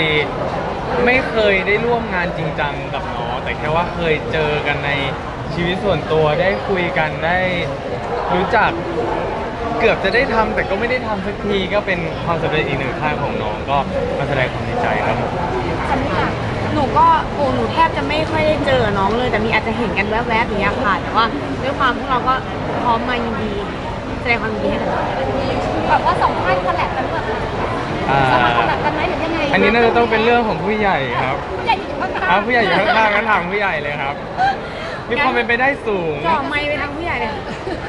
ดีไม่เคยได้ร่วมงานจริงจังกับน้องแต่แค่ว่าเคยเจอกันในชีวิตส่วนตัวได้คุยกันได้รู้จักเกือบจะได้ทำแต่ก็ไม่ได้ทำสักทีก็เป็นความสำเร็จอีกหนึ่งขั้นของน้องก็มาแสดงความดีใจครับผมสำหรับหนูก็โอ้หนูแทบจะไม่ค่อยได้เจอน้องเลย แต่มีอาจจะเห็นกันแวบๆอย่างเงี้ยค่ะแต่ว่าด้วยความพวกเราก็พร้อมมายินดีแสดงความยินดีให้กับน้องแบบว่าสองท่านคอลแลบกันแบบอ่าสมัครคอลแลบกันไหมหรือยังไง อันนี้น่าจะต้องเป็นเรื่องของผู้ใหญ่ครับผู้ใหญ่อยู่ข้างอ่าผู้ใหญ่อยู่ข้างๆงั้นถามผู้ใหญ่เลยครับ มีความเป็นไปได้สูง จ่อไมค์ไปทางผู้ใหญ่เลย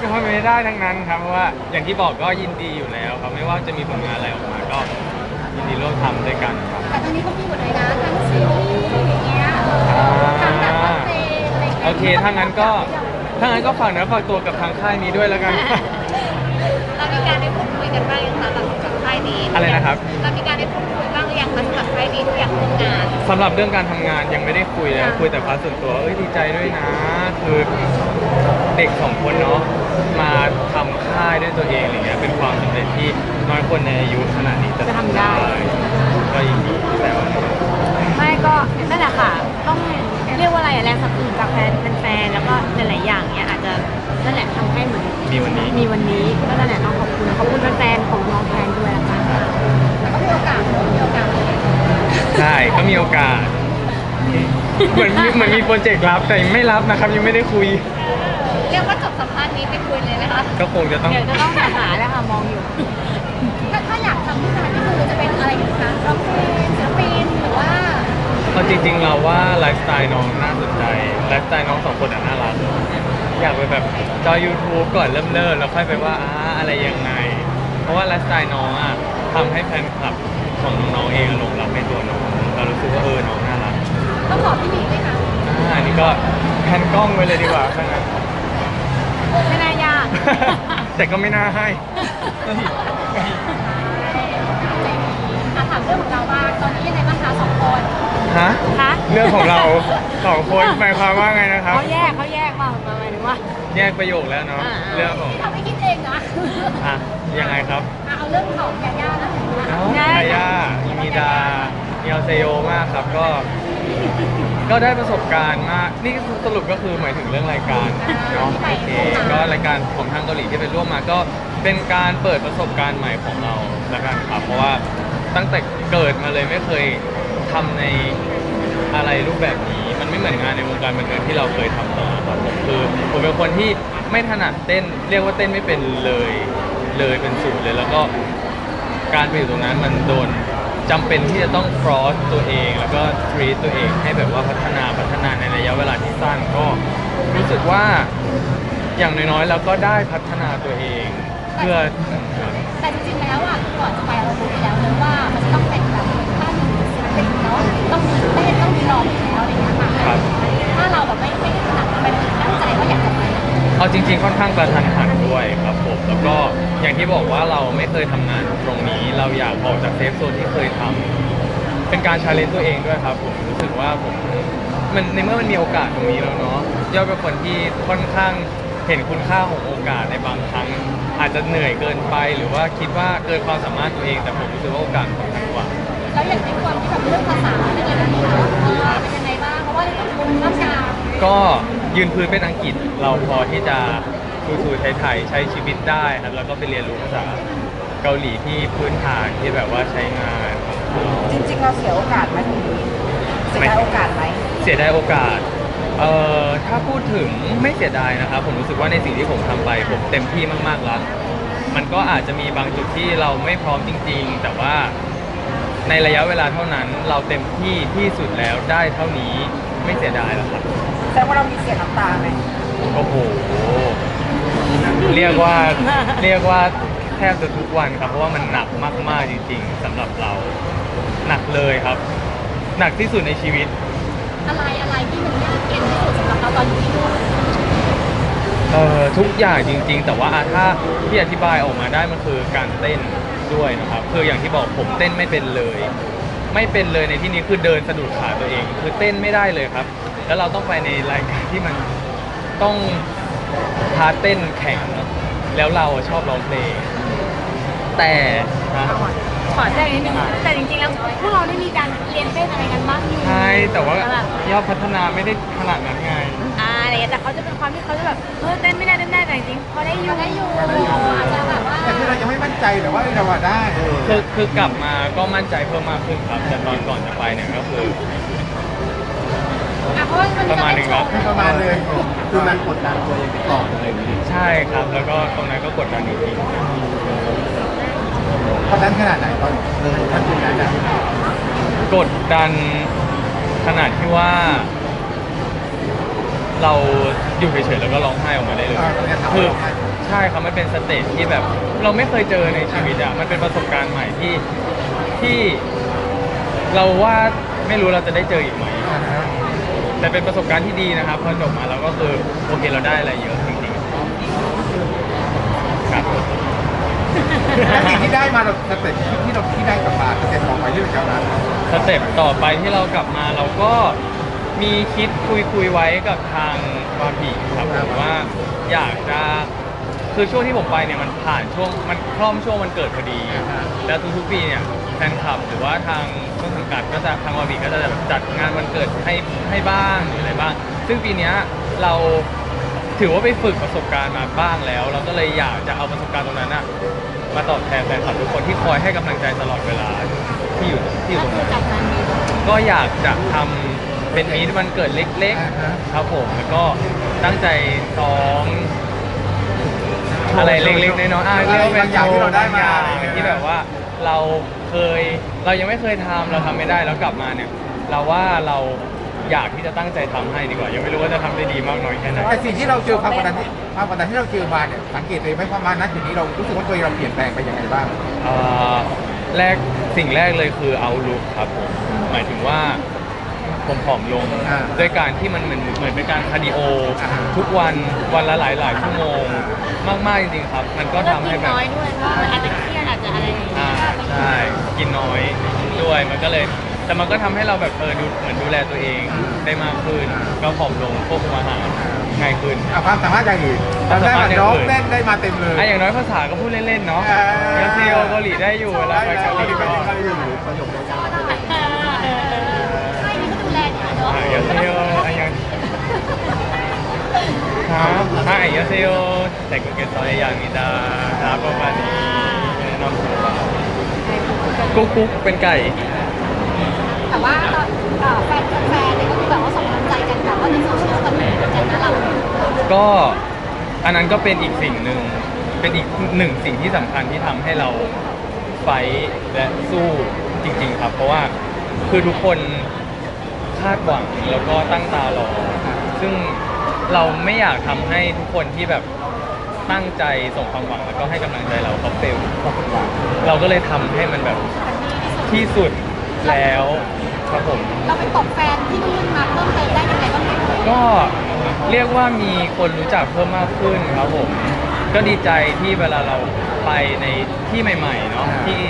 มีความเป็นไปได้ทั้งนั้นครับเพราะว่าอย่างที่บอกก็ยินดีอยู่แล้วครับไม่ว่าจะมีผลงานอะไรออกมาก็ยินดีร่วมทำด้วยกันครับ แต่ตอนนี้เขามีหมดเลยนะทั้งซีรีส์อย่างเงี้ยทั้งแบบว่าเพลงอะไรอย่างเงี้ยโอเค ถ้างั้นก็ ถ้างั้นก็ฝากเนื้อฝากตัวกับทางค่ายนี้ด้วยแล้วกัน เรามีการได้พูดคุยกันบ้างยังคะหลังจากค่ายนี้อะไรนะครับ เรามีการได้พูดคุย สำหรับเรื่องการทำงานยังไม่ได้คุยเลยอ่าคุยแต่พาร์ทส่วนตัวเอ้ยดีใจด้วยนะ คือเด็กสองคนเนาะมาทำค่ายด้วยตัวเองอะไรเงี้ยเป็นความสำเร็จที่น้อยคนในอายุขนาดนี้จะจะทำได้ ก็ยินดีแต่ว่าไม่ก็นั่นแหละค่ะ ต้องเรียกว่าอะไรอะแรงสนับสนุนจากแฟนแฟนๆแล้วก็หลายๆอย่างเนี้ยอาจจะนั่นแหละทำให้เหมือนมีวันนี้ มีวันนี้ก็นั่นแหละต้องขอบคุณขอบคุณแฟนๆของน้องแทนด้วยนะคะ แต่ก็มีโอกาสมีโอกาส ใช่ก็มีโอกาส เหมือนมีเหมือนมีโปรเจกต์รับแต่ไม่รับนะครับ ยังไม่ได้คุย เรียกว่าจบสัมภาษณ์นี้ไปคุยเลยนะคะ ก็คงจะต้อง เดี๋ยวจะต้องหาแล้วค่ะมองอยู่ ถ้าถ้าอยากทำที่งานนี่คือจะเป็นอะไรอย่างคะร้องเพลงศิลปินหรือว่าเอาจริงๆเราว่าไลฟ์สไตล์น้องน่าสนใจไลฟ์สไตล์น้องสองคนอะน่ารักอยากไปแบบจอย YouTube ก่อนเริ่มเริ่มแล้วค่อยไปว่าอ่าอะไรยังไง เพราะว่าไลฟ์สไตล์น้องอะทำให้แฟนคลับ ของน้องๆเองหลงรักในตัวน้องเรารู้สึกว่าเออน้องน่ารักต้องขอพี่หมีด้วยค่ะอ่าอันนี้ก็แพนกล้องไว้เลยดีกว่าถ้างั้น ไม่น่ายากแต่ก็ไม่น่าให้ อะถามเรื่องของเราบ้างตอนนี้ยังไงบ้างคะสองคนฮะ คะเรื่องของเราสองคนหมายความว่าไงนะครับ เขาแยกเขาแยกมาหมายถึงว่า แยกประโยคแล้วเนาะอ่า เรื่องของที่เราไม่คิดเองนะอะยังไงครับ อะเอาเรื่องของยาย่า ไทย่าอิมิดาเมียวเซโยมากครับก็ ก็ได้ประสบการณ์มาก นี่คือสรุปก็คือหมายถึงเรื่องรายการเนาะโอเคก็รายการของทางเกาหลีที่ไปร่วมมาก็เป็นการเปิดประสบการณ์ใหม่ของเราแล้วกันครับเพราะว่าตั้งแต่เกิดมาเลยไม่เคยทำในอะไรรูปแบบนี้ มันไม่เหมือนงานในวงการบันเทิงที่เราเคยทำมาครับผมคือผมเป็นคนที่ไม่ถนัดเต้น เรียกว่าเต้นไม่เป็นเลย เลยเป็นศูนย์เลยแล้วก็ การไปอยู่ตรงนั้นมันโดนจำเป็นที่จะต้อง cross ตัวเอง แล้วก็ treat ตัวเองให้แบบว่าพัฒนาพัฒนาในระยะเวลาที่สั้นก็รู้สึกว่าอย่างน้อยๆเราก็ได้พัฒนาตัวเอง เพื่อ แต่จริงๆแล้วอะก่อนจะไปเรารู้อยู่แล้วเลยว่ามันจะต้องเป็นแบบถ้ามีศิลปินเนาะต้องมีเต้นต้องมีร้องอยู่แล้วอะไรอย่างเงี้ยค่ะครับ ถ้าเราแบบไม่ไม่ได้ถนัดทำไมถึงตั้งใจว่าอยากจะไป เอาจริงๆค่อนข้างกระทันหันด้วยครับ ผมแล้วก็อย่างที่บอกว่าเราไม่เคยทำงานตรงนี้ เราอยากออกจากเซฟโซนที่เคยทำเป็นการชาเลนจ์ตัวเองด้วยครับ ผมรู้สึกว่าผมมันในเมื่อมันมีโอกาสตรงนี้แล้วเนาะยอดเป็นคนที่ค่อนข้างเห็นคุณค่าของโอกาสในบางครั้ง อาจจะเหนื่อยเกินไป หรือว่าคิดว่าเกินความสามารถตัวเอง แต่ผมรู้สึกว่าโอกาสสำคัญกว่า แล้วอย่างในความที่แบบเรื่องภาษาอะไรอย่างเงี้ยนะคะเออเป็นยังไงบ้าง เพราะว่าในสังคมร่างกายก็ยืนพื้นเป็นอังกฤษเราพอที่จะ ทูทูไทยๆใช้ชีวิตได้ครับแล้วก็ไปเรียนรู้ภาษาเกาหลีที่พื้นฐานที่แบบว่าใช้งานของเขาจริงๆ เราเสียโอกาสไหมตรงนี้เสียดายโอกาสไหมเสียดายโอกาสเอ่อถ้าพูดถึงไม่เสียดายนะครับ ผมรู้สึกว่าในสิ่งที่ผมทำไปผมเต็มที่มากๆแล้วมันก็อาจจะมีบางจุดที่เราไม่พร้อมจริง ๆ แต่ว่าในระยะเวลาเท่านั้นเราเต็มที่ที่สุดแล้วได้เท่านี้ไม่เสียดายหรอกครับแสดงว่าเรามีเสียน้ำตาไหมโอ้โห เรียกว่าเรียกว่าแทบจะทุกวันครับ เพราะว่ามันหนักมากๆจริง ๆสำหรับเราหนักเลยครับ หนักที่สุดในชีวิต อะไรอะไรที่มันยากเย็นที่สุดสำหรับเราตอนอยู่ที่นู่นเอ่อทุกอย่างจริง ๆ แต่ว่าอะถ้าที่อธิบายออกมาได้มันคือการเต้นด้วยนะครับคืออย่างที่บอกผมเต้นไม่เป็นเลย ไม่เป็นเลยในที่นี้คือเดินสะดุดขาตัวเอง คือเต้นไม่ได้เลยครับ แล้วเราต้องไปในรายการที่มันต้อง พาเต้นแข่งแล้วเราชอบร้องเพลง แต่นะขอแทรกนิดนึงแต่จริงๆแล้วพวกเราได้มีการเรียนเต้นอะไรกันบ้างอยู่ใช่แต่ว่าแบบยอดพัฒนาไม่ได้ขนาดนั้นไง อ่าอะไรอย่างเงี้ยแต่เขาจะเป็นความที่เขาจะแบบเออเต้นไม่ได้เต้นได้แต่จริงๆเขาได้อยู่ได้อยู่อาจจะแบบว่าแต่คือเรายังไม่มั่นใจแต่ว่าเราอะได้คือคือกลับมาก็มั่นใจเพิ่มมากขึ้นครับแต่ตอนก่อนจะไปเนี่ยก็คือ อะเพราะว่ามันประมาณหนึ่งครับประมาณเลยคือมันกดดันตัวเองไปก่อนอะไรอย่างนี้ใช่ครับ แล้วก็ตรงนั้นก็กดดันอยู่ดีตอนนั้นขนาดไหนตอนเออท่านจุดนั้นอะกดดันขนาดที่ว่า เราอยู่เฉยๆแล้วก็ร้องไห้ออกมาได้เลยอ่าตอนนี้ถามคือว่าใช่ครับมันเป็นสเตจที่แบบ เราไม่เคยเจอในชีวิตอะมันเป็นประสบการณ์ใหม่ที่ที่ เราว่าไม่รู้เราจะได้เจออีกไหมอ่าฮะ แต่เป็นประสบการณ์ที่ดีนะครับพอจบมาเราก็คือโอเคเราได้อะไรเยอะจริงๆครับแล้วสิ่งที่ได้มาเราสเต็ปที่เราที่ได้กลับมาสเต็ปต่อไปที่เราจะมาสเต็ปต่อไปที่เรากลับมาเราก็มีคิดคุยคุยๆไว้กับทางวาบีครับผมว่าอยากจะ คือช่วงที่ผมไปเนี่ยมันผ่านช่วงมันคล่อมช่วงมันเกิดพอดี แล้วทุกๆปีเนี่ยแฟนคลับหรือว่าทางต้นสังกัดก็จะทางวาบีก็จะแบบจัดงานวันเกิดให้ให้บ้างหรืออะไรบ้าง ซึ่งปีเนี้ยเราถือว่าไปฝึกประสบการณ์มาบ้างแล้ว เราก็เลยอยากจะเอาประสบการณ์ตรงนั้นอะมาตอบแทนแฟนคลับทุกคนที่คอยให้กำลังใจตลอดเวลาที่อยู่ที่อยู่ตรงนั้นจากนั้นก็อยากจะทำเป็นมีดวันเกิดเล็กอ่าฮะๆครับผมแล้วก็ตั้งใจซ้อม อะไรเล็กๆน้อยๆอะเรียกว่าเป็นบางอย่างที่เราได้มาบงอย่างที่แบบว่าเราเคยเรายังไม่เคยทำเราทำไม่ได้แล้วกลับมาเนี่ย เราว่าเราอยากที่จะตั้งใจทำให้ดีกว่า ยังไม่รู้ว่าจะทำได้ดีมากน้อยแค่ไหนแต่สิ่งที่เราเจอความกดดันที่ความกดดันที่เราเจอมาเนี่ยสังเกตเลยไหมว่ามาณจุดนี้เรารู้สึกว่าตัวเองเราเปลี่ยนแปลงไปยังไงบ้าง เอ่อแรกสิ่งแรกเลยคือเอาลุกครับผมหมายถึงว่า ผมผอมลงอ่าด้วยการที่มันเหมือนเหมือนเป็นการคาร์ดิโออ่าทุกวันวันละหลายหลายๆชั่วโมงมากๆจริงๆครับ มันก็เริ่มทำกิให้นแบบน้อยด้วยเพราะมันอาจจะเครียดอาจจะอะไรอย่างเงี้ยอ่าใช่กินน้อยด้วยมันก็เลย แต่มันก็ทำให้เราแบบเออดูเหมือนดูแลตัวเองได้มากขึ้น ก็ผอมลงควบคุมอาหารง่ายขึ้น เอาความสามารถอย่างอื่นเราได้มาน้องเล่นได้มาเต็มเลย อะอย่างน้อยภาษาก็พูดเล่นๆเนาะอ่าเอลซีโอเกาหลีได้อยู่เวลาไปเกาหลีก็ ประโยคยาวใดีเนาะอะเอลซีโออันยังครับอะเอลซีโอแต่กุเกตอยอย่างนี้ดาครับประมาณนี้แนะนำตัวกุ๊กกุ๊กเป็นไก่ แต่ว่าตอนเอ่อแฟนแฟนเนี่ยก็คือแบบว่าส่งกำลังใจกันแบบว่าในโซเชียลกันเหมือนกันนะเราก็อันนั้นก็เป็นอีกสิ่งหนึ่ง เป็นอีกหนึ่งสิ่งที่สำคัญที่ทำให้เราไฟท์และสู้จริง ๆ ครับ เพราะว่าคือทุกคน คาดหวังแล้วก็ตั้งตารอ ซึ่งเราไม่อยากทำให้ทุกคนที่แบบตั้งใจส่งความหวังแล้วก็ให้กำลังใจเราเขาเฟลเราก็เลยทำให้มันแบบที่สุดแล้วครับผม เราไปตบแฟนที่นู่นมาเพิ่มเติมได้ยังไงบ้างไหมก็เรียกว่ามีคนรู้จักเพิ่มมากขึ้นครับผม ก็ดีใจที่เวลาเราไปในที่ใหม่ๆเนาะที่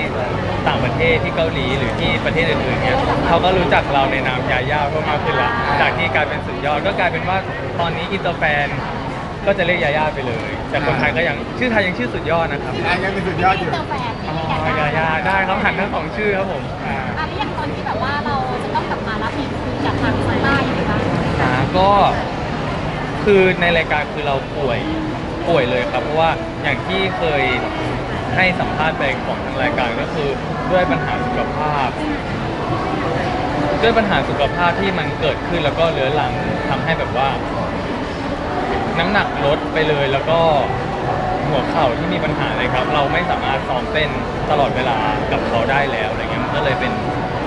ต่างประเทศที่เกาหลีหรือที่ประเทศอื่นๆเนี่ยเขาก็รู้จักเราในนามยาย่าเพิ่มมากขึ้นละจากที่กลายเป็นสุดยอดก็กลายเป็นว่าตอนนี้อินเตอร์แฟนก็จะเรียกยาย่าไปเลย แต่คนไทยก็ยังชื่อไทยยังชื่อสุดยอดนะครับอะยังเป็นสุดยอดอยู่ เจอแฟนอ๋ที่อยากอยาย่าได้ครับหันทั้งสองชื่อครับผมอ่าอะแล้วอย่างตอนที่แบบว่าเราจะต้องกลับมารับผิดจากทางใต้ยังไงบ้างอ่าก็คือในรายการคือเราป่วย ป่วยเลยครับเพราะว่าอย่างที่เคยให้สัมภาษณ์ไปของทางรายการก็คือด้วยปัญหาสุขภาพ ด้วยปัญหาสุขภาพที่มันเกิดขึ้นแล้วก็เรื้อรังทำให้แบบว่า น้ำหนักลดไปเลยแล้วก็หัวเข่าที่มีปัญหาเลยครับ เราไม่สามารถซ้อมเต้นตลอดเวลากับเขาได้แล้วอะไรเงี้ยมันก็เลยเป็น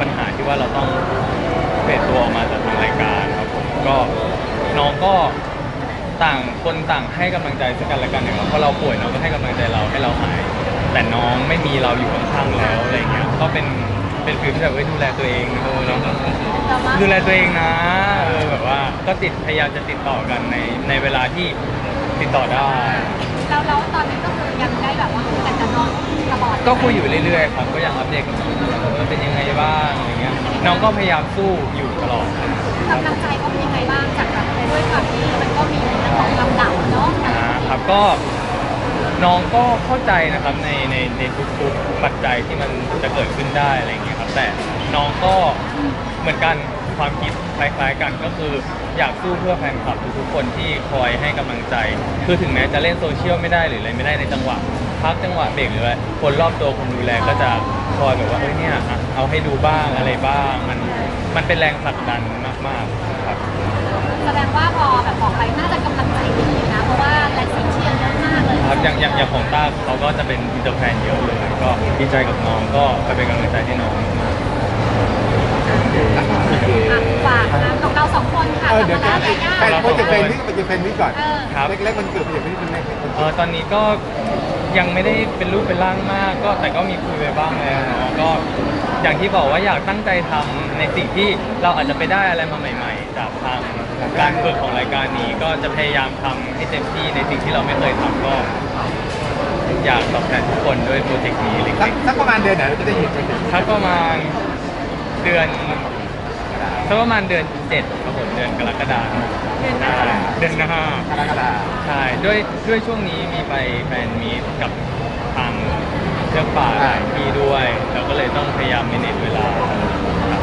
ปัญหาที่ว่าเราต้องเฟดตัวออกมาจากทางรายการครับผมก็น้องก็ ต่างคนต่างให้กำลังใจซึ่งกันและกันอย่างเราเพราะเราป่วยน้องก็ให้กำลังใจเราให้เราหาย แต่น้องไม่มีเราอยู่ข้างๆแล้วอะไรเงี้ยก็เป็นเป็นฟิลที่แบบเอ้ยดูแลตัวเองเออเนาะเรามาดูแลตัวเองนะเออแบบว่าก็ติดพยายามจะติดต่อกันในในเวลาที่ติดต่อได้ แล้วแล้วตอนนี้ก็คือยังได้แบบว่าคุยกันกับน้องตลอดก็คุยอยู่เรื่อยๆครับก็ยังอัปเดตกับน้องตลอดว่าเป็นยังไงบ้างอะไรเงี้ยน้องก็พยายามสู้อยู่ตลอด กำลังใจเขาเป็นยังไงบ้างจากแบบ ด้วยความที่มันก็มีเรื่องของลำดับเนาะนะครับก็น้องก็เข้าใจนะครับในในในทุกๆปัจจัยที่มันจะเกิดขึ้นได้อะไรอย่างเงี้ยครับแต่น้องก็เหมือนกันความคิดคล้ายๆกันก็คืออยากสู้เพื่อแฟนคลับทุกๆคนที่คอยให้กำลังใจ คือถึงแม้จะเล่นโซเชียลไม่ได้หรืออะไรไม่ได้ในจังหวะพักจังหวะเบรกหรืออะไรคนรอบตัวคนดูแลก็จะคอยแบบว่าเฮ้ยเนี่ยอะเอาให้ดูบ้างอะไรบ้างมันมันเป็นแรงผลักดันมากๆครับ แสดงว่าพอแบบออกไปน่าจะกำลังใจดีนะ เพราะว่าแรงเสียงเชียร์เยอะมากเลยครับอย่างอย่างอย่างของต้าเขาก็จะเป็นอินเตอร์แฟนเยอะเลย ก็ดีใจกับน้องก็ไปเป็นกำลังใจให้น้องมากอะฝากงานของเราสองคนค่ะเออกับเดี๋ยวมาจะดามยาย่า แต่โปรเจกต์เพลงนี้ก็โปรเจกต์เพลงนี้ก่อนเออ ครับ เล็กๆมันเกิดโปรเจกต์เพลงนี้เป็นเล็กเออตอนนี้ก็ยังไม่ได้เป็นรูปเป็นร่างมาก ก็แต่ก็มีคุยไปบ้างแล้วเนาะก็อย่างที่บอกว่าอยากตั้งใจทำในสิ่งที่เราอาจจะไปได้อะไรมาใหม่ ๆ จากทาง การฝึกของรายการนี้ก็จะพยายามทำให้เต็มที่ในสิ่งที่เราไม่เคยทำก็ อยากตอบแทนทุกคนด้วยโปรเจกต์นี้เล็ๆสักกสักประมาณเดือนไหนเราจะได้เห็นโปรเจกต์ๆสักประมาณเดือนสักประมาณเดือนเจ็ดครับผมเดือนกรกฎาคมเดือนหน้าเดือนหน้า กรกฎาคม ใช่ด้วยด้วยช่วงนี้มีไปแฟนมีตกับทางเชือกป่าหลายที่ด้วย เราก็เลยต้องพยายาม manage เวลาครับ